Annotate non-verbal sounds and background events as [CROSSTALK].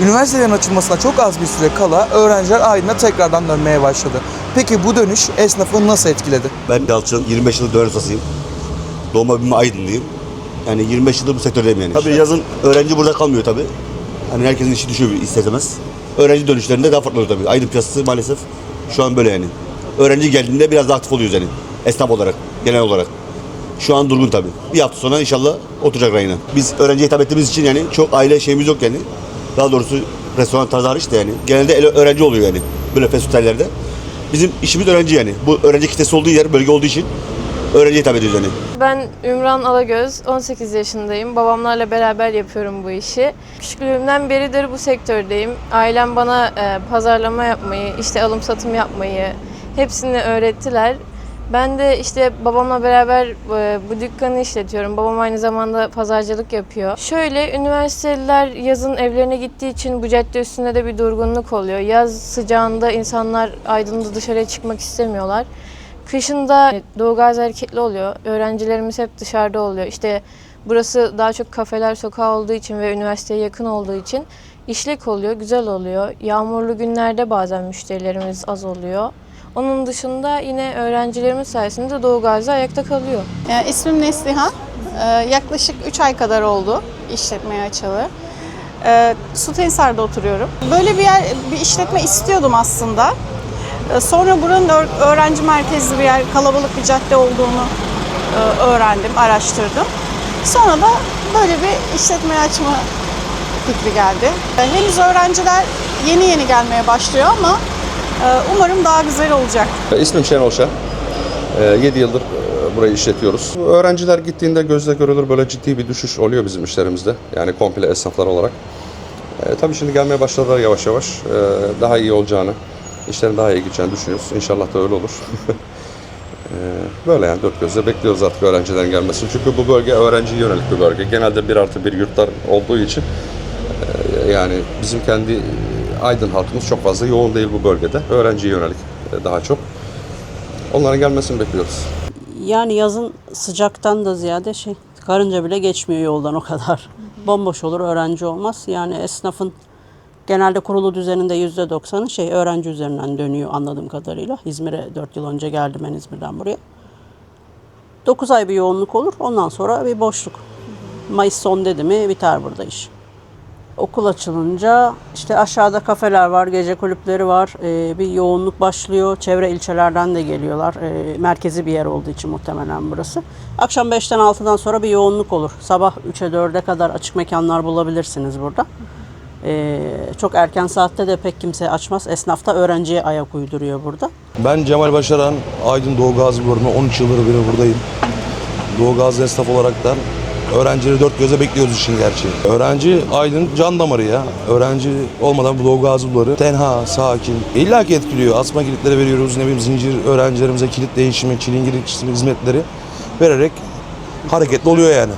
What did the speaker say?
Üniversitelerin açılmasına çok az bir süre kala öğrenciler Aydın'a tekrardan dönmeye başladı. Peki bu dönüş esnafı nasıl etkiledi? Ben Yalçın, 25 yıllık döner ustasıyım. Doğma büyüme Aydınlıyım. Yani 25 yıldır bu sektördeyim yani. Tabii yazın öğrenci burada kalmıyor tabii. Hani herkesin işi düşüyor ister istemez. Öğrenci dönüşlerinde daha farklı oluyor tabii. Aydın piyasası maalesef şu an böyle yani. Öğrenci geldiğinde biraz daha aktif oluyoruz yani. Esnaf olarak, genel olarak. Şu an durgun tabii. Bir hafta sonra inşallah oturacak rayına. Biz öğrenciye hitap ettiğimiz için yani çok aile şeyimiz yok yani. Daha doğrusu restoran tarzı hariç de yani. Genelde öğrenci oluyor yani. Böyle festivallerde. Bizim işimiz öğrenci yani. Bu öğrenci kitlesi olduğu yer, bölge olduğu için öğrenciye hitap ediyoruz yani. Ben Ümran Alagöz, 18 yaşındayım. Babamlarla beraber yapıyorum bu işi. Küçüklüğümden beridir bu sektördeyim. Ailem bana e, pazarlama yapmayı, işte alım satım yapmayı hepsini öğrettiler. Ben de işte babamla beraber e, bu dükkanı işletiyorum. Babam aynı zamanda pazarcılık yapıyor. Şöyle üniversiteliler yazın evlerine gittiği için bu cadde üstünde de bir durgunluk oluyor. Yaz sıcağında insanlar Aydın'da dışarıya çıkmak istemiyorlar. Kışında Doğu Gazi hareketli oluyor. Öğrencilerimiz hep dışarıda oluyor. İşte burası daha çok kafeler sokağı olduğu için ve üniversiteye yakın olduğu için işlek oluyor, güzel oluyor. Yağmurlu günlerde bazen müşterilerimiz az oluyor. Onun dışında yine öğrencilerimiz sayesinde Doğu Gazi ayakta kalıyor. Ee, İsmim Neslihan. Ee, yaklaşık 3 ay kadar oldu işletmeye açalı. Ee, Sultanhisar'da oturuyorum. Böyle bir yer, bir işletme istiyordum aslında. Ee, sonra buranın öğ- öğrenci merkezli bir yer, kalabalık bir cadde olduğunu e, öğrendim, araştırdım. Sonra da böyle bir işletme açma fikri geldi. Ee, henüz öğrenciler yeni yeni gelmeye başlıyor ama e, umarım daha güzel olacak. İsmim Şenol Şen. 7 yıldır e, burayı işletiyoruz. Öğrenciler gittiğinde gözle görülür böyle ciddi bir düşüş oluyor bizim işlerimizde. Yani komple esnaflar olarak. E, tabii şimdi gelmeye başladılar yavaş yavaş. E, daha iyi olacağını, işlerin daha iyi gideceğini düşünüyoruz. İnşallah da öyle olur. [LAUGHS] E, böyle yani dört gözle bekliyoruz artık öğrencilerin gelmesini. Çünkü bu bölge öğrenciye yönelik bir bölge. Genelde bir artı bir yurtlar olduğu için e, yani bizim kendi Aydın halkımız çok fazla yoğun değil bu bölgede. Öğrenciye yönelik e, daha çok. Onların gelmesini bekliyoruz. Yani yazın sıcaktan da ziyade şey karınca bile geçmiyor yoldan o kadar. Bomboş olur öğrenci olmaz. Yani esnafın genelde kurulu düzeninde yüzde doksanı şey öğrenci üzerinden dönüyor anladığım kadarıyla. İzmir'e 4 yıl önce geldim ben İzmir'den buraya. 9 ay bir yoğunluk olur ondan sonra bir boşluk. Mayıs son dedi mi biter burada iş. Okul açılınca işte aşağıda kafeler var, gece kulüpleri var. Ee, bir yoğunluk başlıyor. Çevre ilçelerden de geliyorlar. Ee, merkezi bir yer olduğu için muhtemelen burası. Akşam 5'ten 6'dan sonra bir yoğunluk olur. Sabah 3'e 4'e kadar açık mekanlar bulabilirsiniz burada. Ee, çok erken saatte de pek kimse açmaz. Esnaf da öğrenciye ayak uyduruyor burada. Ben Cemal Başaran, Aydın Doğu Gazi Bölümü 13 yıldır beri buradayım. Doğu Gazi esnaf olaraktan öğrencileri dört göze bekliyoruz işin gerçeği. Öğrenci Aydın can damarı ya. Öğrenci olmadan bu Doğu Bölümü tenha, sakin. İlla ki etkiliyor. Asma kilitleri veriyoruz. Ne bileyim zincir öğrencilerimize kilit değişimi, çilingir hizmetleri vererek hareketli oluyor yani.